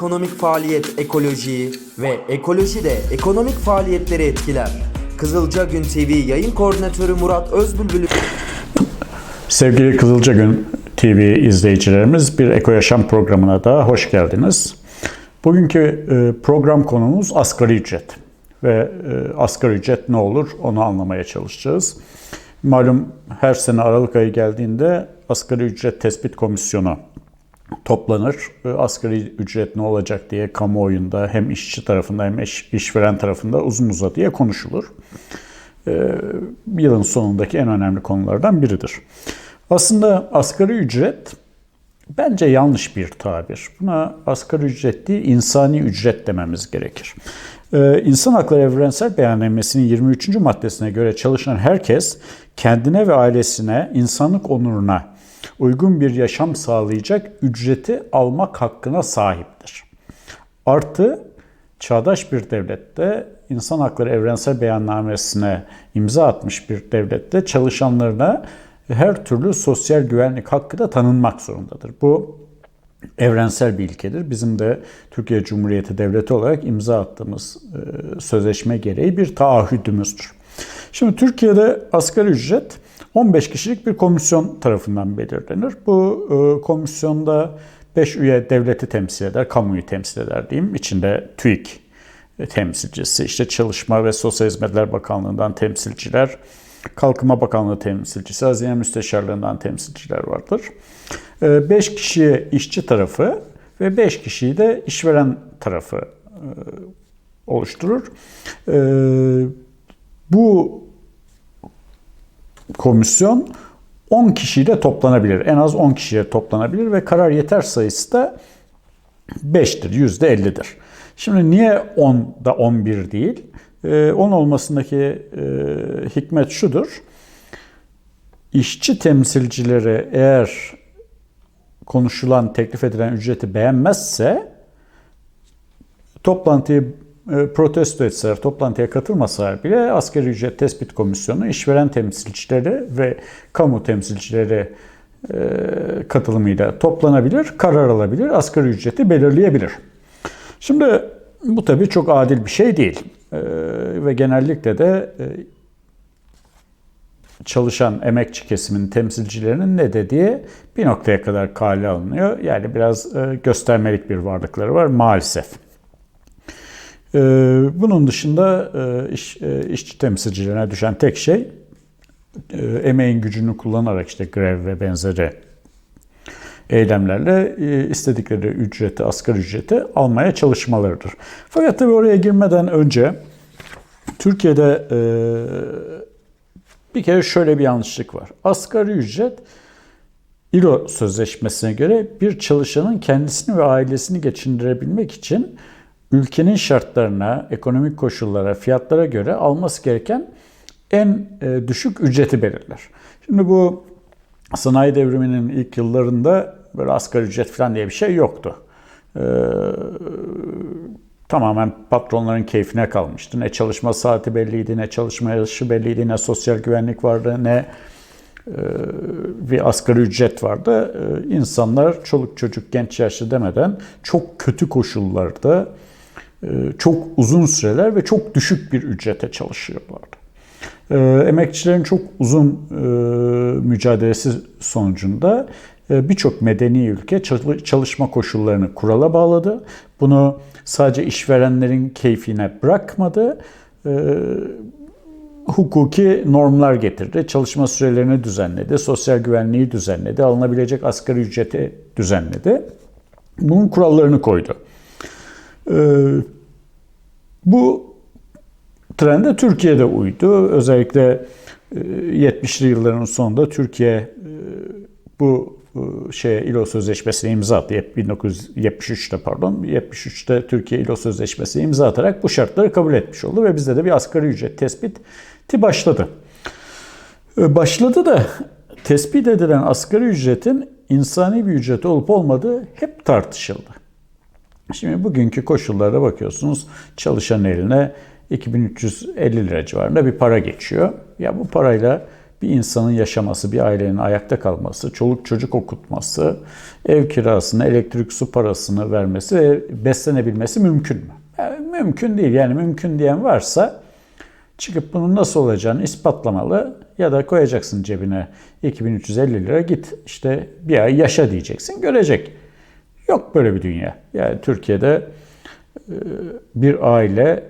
ekonomik faaliyet ekolojiyi ve ekoloji de ekonomik faaliyetleri etkiler. Kızılca Gün TV yayın koordinatörü Murat Özbülbül'ü Sevgili Kızılca Gün TV izleyicilerimiz bir Eko Yaşam programına da hoş geldiniz. Bugünkü e, program konumuz asgari ücret ve e, asgari ücret ne olur onu anlamaya çalışacağız. Malum her sene Aralık ayı geldiğinde asgari ücret tespit komisyonu toplanır. E, Asgari ücret ne olacak diye kamuoyunda hem işçi tarafında hem iş, işveren tarafında uzun uzadıya konuşulur. E, yılın sonundaki en önemli konulardan biridir. Aslında asgari ücret bence yanlış bir tabir. Buna asgari ücret değil, insani ücret dememiz gerekir. Ee, İnsan Hakları Evrensel Beyannamesi'nin 23. maddesine göre çalışan herkes kendine ve ailesine, insanlık onuruna uygun bir yaşam sağlayacak ücreti almak hakkına sahiptir. Artı çağdaş bir devlette İnsan Hakları Evrensel Beyannamesi'ne imza atmış bir devlette çalışanlarına her türlü sosyal güvenlik hakkı da tanınmak zorundadır. Bu evrensel bir ilkedir. Bizim de Türkiye Cumhuriyeti Devleti olarak imza attığımız e, sözleşme gereği bir taahhüdümüzdür. Şimdi Türkiye'de asgari ücret 15 kişilik bir komisyon tarafından belirlenir. Bu e, komisyonda 5 üye devleti temsil eder, kamuyu temsil eder diyeyim. İçinde TÜİK temsilcisi, işte Çalışma ve Sosyal Hizmetler Bakanlığı'ndan temsilciler, Kalkınma Bakanlığı temsilcisi, Hazine Müsteşarlığından temsilciler vardır. 5 kişiye işçi tarafı ve 5 kişiyi de işveren tarafı e, oluşturur. E, bu komisyon 10 kişiyle toplanabilir. En az 10 kişiyle toplanabilir ve karar yeter sayısı da 5'tir, %50'dir. Şimdi niye 10 da 11 değil? 10 olmasındaki hikmet şudur. İşçi temsilcileri eğer konuşulan, teklif edilen ücreti beğenmezse toplantıyı protesto etseler, toplantıya katılmasalar bile asgari ücret tespit komisyonu işveren temsilcileri ve kamu temsilcileri katılımıyla toplanabilir, karar alabilir, asgari ücreti belirleyebilir. Şimdi bu tabii çok adil bir şey değil ve genellikle de çalışan emekçi kesimin temsilcilerinin ne dediği bir noktaya kadar kale alınıyor. Yani biraz göstermelik bir varlıkları var maalesef. Bunun dışında iş, işçi temsilcilerine düşen tek şey emeğin gücünü kullanarak işte grev ve benzeri eylemlerle istedikleri ücreti, asgari ücreti almaya çalışmalarıdır. Fakat tabii oraya girmeden önce Türkiye'de bir kere şöyle bir yanlışlık var. Asgari ücret İLO sözleşmesine göre bir çalışanın kendisini ve ailesini geçindirebilmek için ülkenin şartlarına, ekonomik koşullara, fiyatlara göre alması gereken en düşük ücreti belirler. Şimdi bu sanayi devriminin ilk yıllarında böyle asgari ücret falan diye bir şey yoktu. Ee, tamamen patronların keyfine kalmıştı. Ne çalışma saati belliydi, ne çalışma yaşı belliydi, ne sosyal güvenlik vardı, ne e, bir asgari ücret vardı. E, insanlar çoluk çocuk genç yaşlı demeden çok kötü koşullarda, e, çok uzun süreler ve çok düşük bir ücrete çalışıyorlardı. Emekçilerin çok uzun mücadelesi sonucunda birçok medeni ülke çalışma koşullarını kurala bağladı. Bunu sadece işverenlerin keyfine bırakmadı. Hukuki normlar getirdi. Çalışma sürelerini düzenledi. Sosyal güvenliği düzenledi. Alınabilecek asgari ücreti düzenledi. Bunun kurallarını koydu. Bu trende Türkiye'de uydu. Özellikle 70'li yılların sonunda Türkiye bu şey İLO Sözleşmesi'ne imza attı. 1973'te pardon. 73'te Türkiye İLO Sözleşmesi'ne imza atarak bu şartları kabul etmiş oldu ve bizde de bir asgari ücret tespiti başladı. Başladı da tespit edilen asgari ücretin insani bir ücret olup olmadığı hep tartışıldı. Şimdi bugünkü koşullara bakıyorsunuz çalışan eline 2350 lira civarında bir para geçiyor. Ya bu parayla bir insanın yaşaması, bir ailenin ayakta kalması, çoluk çocuk okutması, ev kirasını, elektrik su parasını vermesi ve beslenebilmesi mümkün mü? Yani mümkün değil. Yani mümkün diyen varsa çıkıp bunun nasıl olacağını ispatlamalı ya da koyacaksın cebine 2350 lira git işte bir ay yaşa diyeceksin görecek. Yok böyle bir dünya. Yani Türkiye'de e, bir aile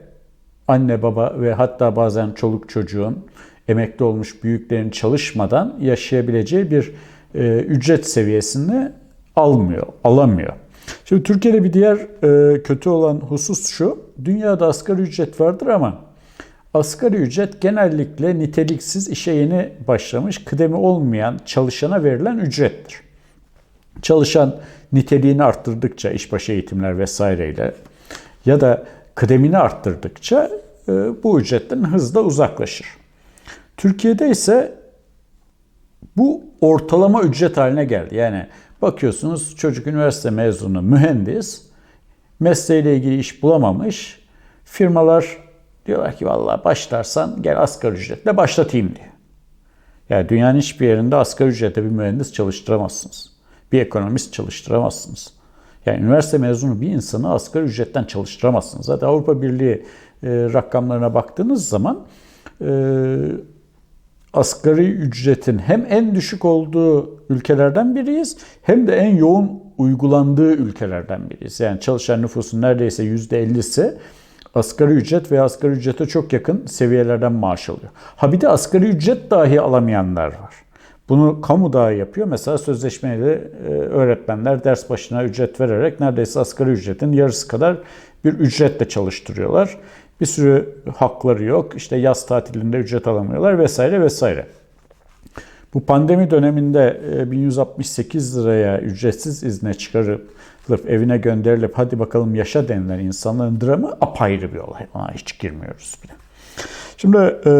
anne baba ve hatta bazen çoluk çocuğun emekli olmuş büyüklerin çalışmadan yaşayabileceği bir e, ücret seviyesini almıyor, alamıyor. Şimdi Türkiye'de bir diğer e, kötü olan husus şu. Dünyada asgari ücret vardır ama asgari ücret genellikle niteliksiz işe yeni başlamış, kıdemi olmayan çalışana verilen ücrettir. Çalışan niteliğini arttırdıkça işbaşı eğitimler vesaireyle ya da kıdemini arttırdıkça e, bu ücretten hızla uzaklaşır. Türkiye'de ise bu ortalama ücret haline geldi. Yani bakıyorsunuz çocuk üniversite mezunu mühendis mesleğiyle ilgili iş bulamamış. Firmalar diyorlar ki vallahi başlarsan gel asgari ücretle başlatayım diyor. Yani dünyanın hiçbir yerinde asgari ücrete bir mühendis çalıştıramazsınız. Bir ekonomist çalıştıramazsınız. Yani üniversite mezunu bir insanı asgari ücretten çalıştıramazsınız. Zaten Avrupa Birliği e, rakamlarına baktığınız zaman e, asgari ücretin hem en düşük olduğu ülkelerden biriyiz hem de en yoğun uygulandığı ülkelerden biriyiz. Yani çalışan nüfusun neredeyse %50'si asgari ücret ve asgari ücrete çok yakın seviyelerden maaş alıyor. Ha bir de asgari ücret dahi alamayanlar var. Bunu kamu dahi yapıyor. Mesela sözleşmeyle e, öğretmenler ders başına ücret vererek neredeyse asgari ücretin yarısı kadar bir ücretle çalıştırıyorlar. Bir sürü hakları yok. İşte yaz tatilinde ücret alamıyorlar vesaire vesaire. Bu pandemi döneminde 1168 liraya ücretsiz izne çıkarıp evine gönderilip hadi bakalım yaşa denilen insanların dramı apayrı bir olay. Ona hiç girmiyoruz bile. Şimdi e,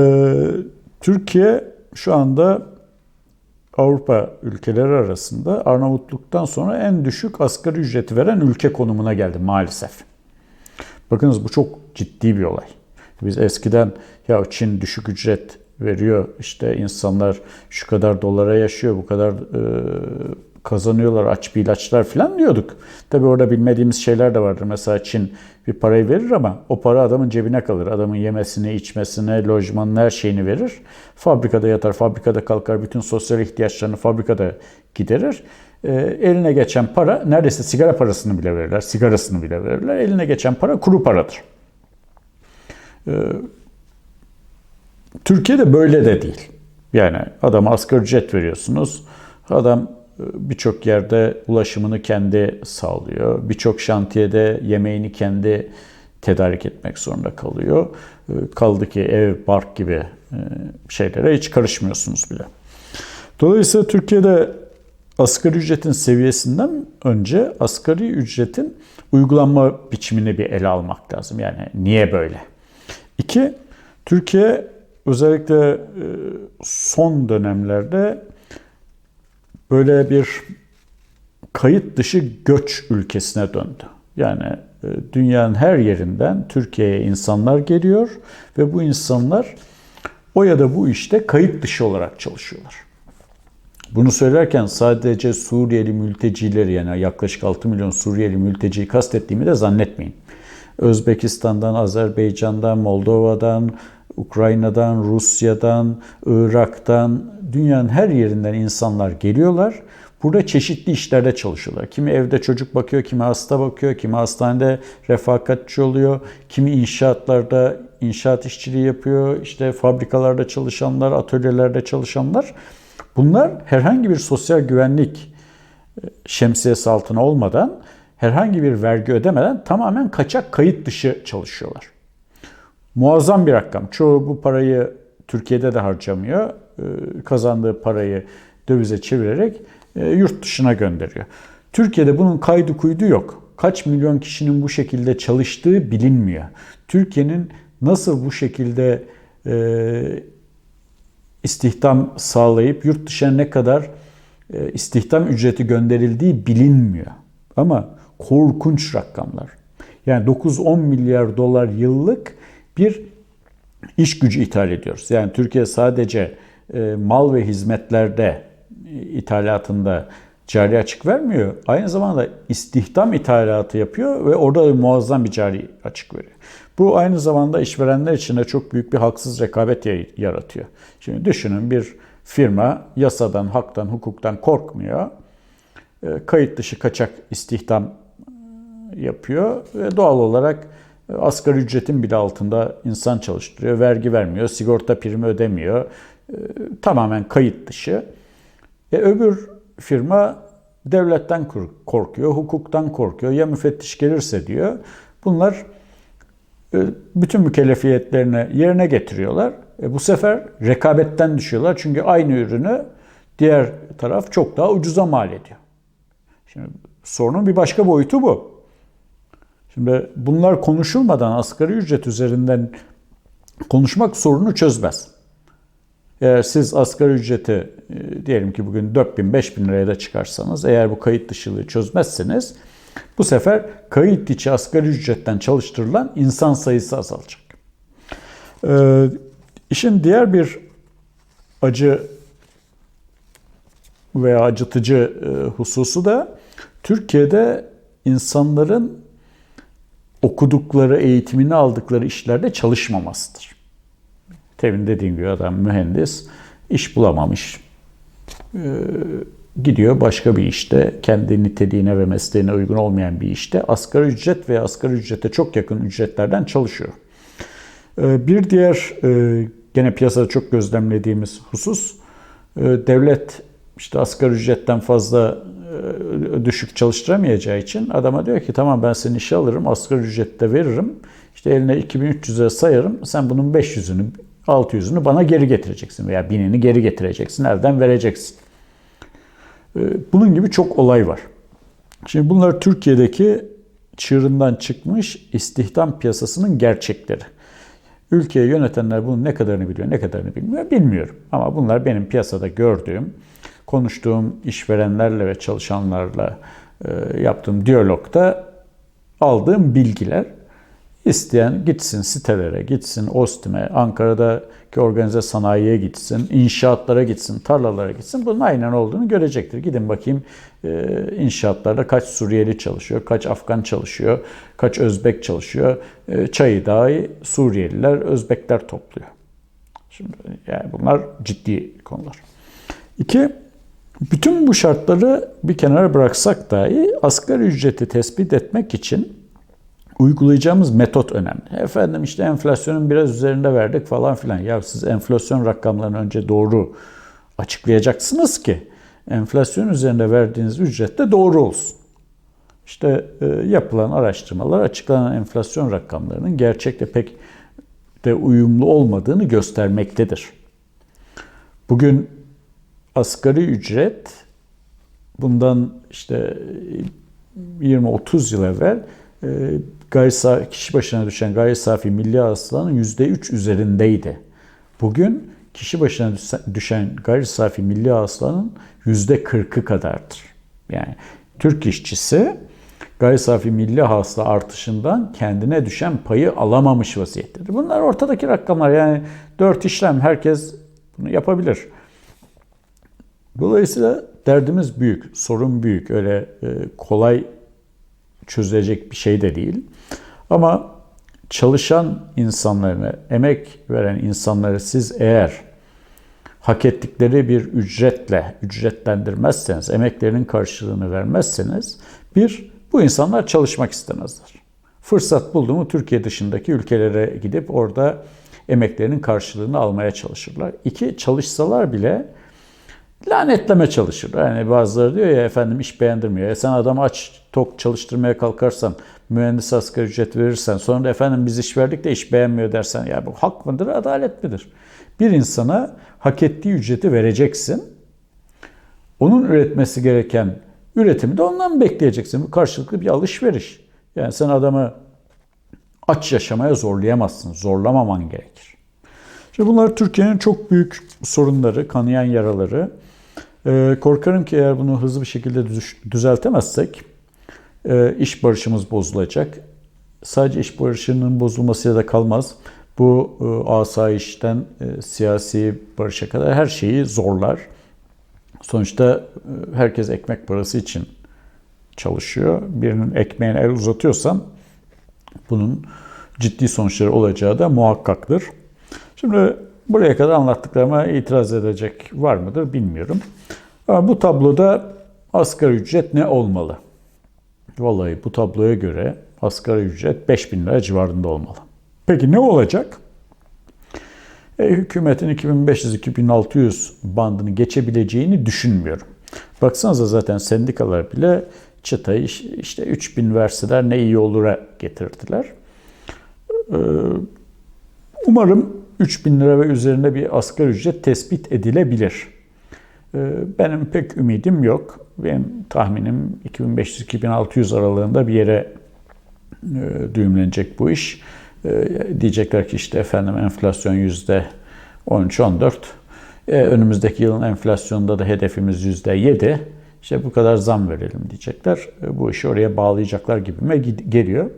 Türkiye şu anda Avrupa ülkeleri arasında Arnavutluk'tan sonra en düşük asgari ücreti veren ülke konumuna geldi maalesef. Bakınız bu çok ciddi bir olay. Biz eskiden ya Çin düşük ücret veriyor işte insanlar şu kadar dolara yaşıyor bu kadar e, kazanıyorlar aç bir ilaçlar falan diyorduk. Tabi orada bilmediğimiz şeyler de vardır. Mesela Çin bir parayı verir ama o para adamın cebine kalır. Adamın yemesine, içmesine, lojmanına her şeyini verir. Fabrikada yatar, fabrikada kalkar, bütün sosyal ihtiyaçlarını fabrikada giderir. E, eline geçen para, neredeyse sigara parasını bile verirler, sigarasını bile verirler. Eline geçen para kuru paradır. E, Türkiye'de böyle de değil. Yani adama asgari ücret veriyorsunuz. Adam birçok yerde ulaşımını kendi sağlıyor. Birçok şantiyede yemeğini kendi tedarik etmek zorunda kalıyor. Kaldı ki ev, bark gibi şeylere hiç karışmıyorsunuz bile. Dolayısıyla Türkiye'de asgari ücretin seviyesinden önce asgari ücretin uygulanma biçimini bir ele almak lazım. Yani niye böyle? İki, Türkiye özellikle son dönemlerde böyle bir kayıt dışı göç ülkesine döndü. Yani e, dünyanın her yerinden Türkiye'ye insanlar geliyor ve bu insanlar o ya da bu işte kayıt dışı olarak çalışıyorlar. Bunu söylerken sadece Suriyeli mültecileri yani yaklaşık 6 milyon Suriyeli mülteciyi kastettiğimi de zannetmeyin. Özbekistan'dan, Azerbaycan'dan, Moldova'dan, Ukrayna'dan, Rusya'dan, Irak'tan, dünyanın her yerinden insanlar geliyorlar. Burada çeşitli işlerde çalışıyorlar. Kimi evde çocuk bakıyor, kimi hasta bakıyor, kimi hastanede refakatçi oluyor, kimi inşaatlarda inşaat işçiliği yapıyor, işte fabrikalarda çalışanlar, atölyelerde çalışanlar. Bunlar herhangi bir sosyal güvenlik e, şemsiyesi altına olmadan, herhangi bir vergi ödemeden tamamen kaçak kayıt dışı çalışıyorlar. Muazzam bir rakam. Çoğu bu parayı Türkiye'de de harcamıyor. Ee, kazandığı parayı dövize çevirerek e, yurt dışına gönderiyor. Türkiye'de bunun kaydı kuydu yok. Kaç milyon kişinin bu şekilde çalıştığı bilinmiyor. Türkiye'nin nasıl bu şekilde e, istihdam sağlayıp yurt dışına ne kadar e, istihdam ücreti gönderildiği bilinmiyor. Ama korkunç rakamlar. Yani 9-10 milyar dolar yıllık bir iş gücü ithal ediyoruz. Yani Türkiye sadece e, mal ve hizmetlerde e, ithalatında cari açık vermiyor. Aynı zamanda istihdam ithalatı yapıyor ve orada da muazzam bir cari açık veriyor. Bu aynı zamanda işverenler için de çok büyük bir haksız rekabet ya- yaratıyor. Şimdi düşünün bir firma yasadan, haktan, hukuktan korkmuyor. E, Kayıt dışı kaçak istihdam yapıyor ve doğal olarak asgari ücretin bile altında insan çalıştırıyor, vergi vermiyor, sigorta primi ödemiyor. E, Tamamen kayıt dışı. E, öbür firma devletten korkuyor, hukuktan korkuyor. Ya müfettiş gelirse diyor. Bunlar e, bütün mükellefiyetlerini yerine getiriyorlar. E, bu sefer rekabetten düşüyorlar. Çünkü aynı ürünü diğer taraf çok daha ucuza mal ediyor. Şimdi sorunun bir başka boyutu bu. Şimdi bunlar konuşulmadan asgari ücret üzerinden konuşmak sorunu çözmez. Eğer siz asgari ücreti e, diyelim ki bugün 4000 5000 liraya da çıkarsanız eğer bu kayıt dışılığı çözmezseniz bu sefer kayıt içi asgari ücretten çalıştırılan insan sayısı azalacak. Ee, işin diğer bir acı veya acıtıcı e, hususu da Türkiye'de insanların okudukları, eğitimini aldıkları işlerde çalışmamasıdır. Temin dediğim gibi adam mühendis, iş bulamamış. Ee, gidiyor başka bir işte, kendi niteliğine ve mesleğine uygun olmayan bir işte asgari ücret veya asgari ücrete çok yakın ücretlerden çalışıyor. Ee, bir diğer e, gene piyasada çok gözlemlediğimiz husus e, devlet işte asgari ücretten fazla e, düşük çalıştıramayacağı için adama diyor ki tamam ben seni işe alırım asgari ücrette veririm. İşte eline 2300'e sayarım sen bunun 500'ünü 600'ünü bana geri getireceksin veya 1000'ini geri getireceksin elden vereceksin. E, Bunun gibi çok olay var. Şimdi bunlar Türkiye'deki çığırından çıkmış istihdam piyasasının gerçekleri. Ülkeyi yönetenler bunun ne kadarını biliyor, ne kadarını bilmiyor bilmiyorum. Ama bunlar benim piyasada gördüğüm, konuştuğum işverenlerle ve çalışanlarla e, yaptığım diyalogda aldığım bilgiler. İsteyen gitsin sitelere, gitsin OSTİM'e, Ankara'daki organize sanayiye gitsin, inşaatlara gitsin, tarlalara gitsin. Bunun aynen olduğunu görecektir. Gidin bakayım e, inşaatlarda kaç Suriyeli çalışıyor, kaç Afgan çalışıyor, kaç Özbek çalışıyor. E, Çayı dahi Suriyeliler, Özbekler topluyor. Şimdi yani bunlar ciddi konular. İki, bütün bu şartları bir kenara bıraksak dahi asgari ücreti tespit etmek için uygulayacağımız metot önemli. Efendim işte enflasyonun biraz üzerinde verdik falan filan. Ya siz enflasyon rakamlarını önce doğru açıklayacaksınız ki enflasyon üzerinde verdiğiniz ücret de doğru olsun. İşte e, yapılan araştırmalar açıklanan enflasyon rakamlarının gerçekte pek de uyumlu olmadığını göstermektedir. Bugün asgari ücret bundan işte 20-30 yıl evvel e, gayri safi, kişi başına düşen gayri safi milli hasılanın %3 üzerindeydi. Bugün kişi başına düşen gayri safi milli hasılanın %40'ı kadardır. Yani Türk işçisi gayri safi milli hasıla artışından kendine düşen payı alamamış vaziyettedir. Bunlar ortadaki rakamlar yani 4 işlem herkes bunu yapabilir. Dolayısıyla derdimiz büyük, sorun büyük. Öyle e, kolay çözülecek bir şey de değil. Ama çalışan insanlarını, emek veren insanları siz eğer hak ettikleri bir ücretle ücretlendirmezseniz, emeklerinin karşılığını vermezseniz bir, bu insanlar çalışmak istemezler. Fırsat buldu mu Türkiye dışındaki ülkelere gidip orada emeklerinin karşılığını almaya çalışırlar. İki, çalışsalar bile lanetleme çalışır. Yani bazıları diyor ya efendim iş beğendirmiyor. E sen adamı aç tok çalıştırmaya kalkarsan, mühendis asgari ücret verirsen, sonra efendim biz iş verdik de iş beğenmiyor dersen ya bu hak mıdır, adalet midir? Bir insana hak ettiği ücreti vereceksin. Onun üretmesi gereken üretimi de ondan bekleyeceksin. Bu karşılıklı bir alışveriş. Yani sen adamı aç yaşamaya zorlayamazsın. Zorlamaman gerekir. Şimdi bunlar Türkiye'nin çok büyük sorunları, kanayan yaraları. Ee, korkarım ki eğer bunu hızlı bir şekilde düzeltemezsek iş barışımız bozulacak. Sadece iş barışının bozulmasıyla da kalmaz. Bu e, asayişten e, siyasi barışa kadar her şeyi zorlar. Sonuçta e, herkes ekmek parası için çalışıyor. Birinin ekmeğine el uzatıyorsan bunun ciddi sonuçları olacağı da muhakkaktır. Şimdi buraya kadar anlattıklarıma itiraz edecek var mıdır bilmiyorum. Ama bu tabloda asgari ücret ne olmalı? Vallahi bu tabloya göre asgari ücret 5000 lira civarında olmalı. Peki ne olacak? E, hükümetin 2500-2600 bandını geçebileceğini düşünmüyorum. Baksanıza zaten sendikalar bile çıtayı iş- işte 3000 verseler ne iyi olur'a getirdiler. Ee, Umarım 3000 lira ve üzerinde bir asgari ücret tespit edilebilir. Ee, Benim pek ümidim yok. Benim tahminim 2500-2600 aralığında bir yere e, düğümlenecek bu iş. E, Diyecekler ki işte efendim enflasyon yüzde 13-14. E, önümüzdeki yılın enflasyonunda da hedefimiz yüzde 7. İşte bu kadar zam verelim diyecekler. E, bu işi oraya bağlayacaklar gibime geliyor.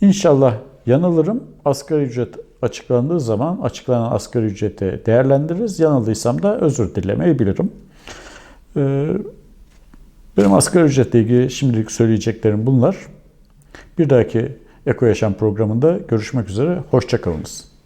İnşallah yanılırım. Asgari ücret açıklandığı zaman açıklanan asgari ücreti değerlendiririz. Yanıldıysam da özür dilemeyi bilirim. E, benim asgari ücretle ilgili şimdilik söyleyeceklerim bunlar. Bir dahaki Eko Yaşam programında görüşmek üzere. Hoşçakalınız.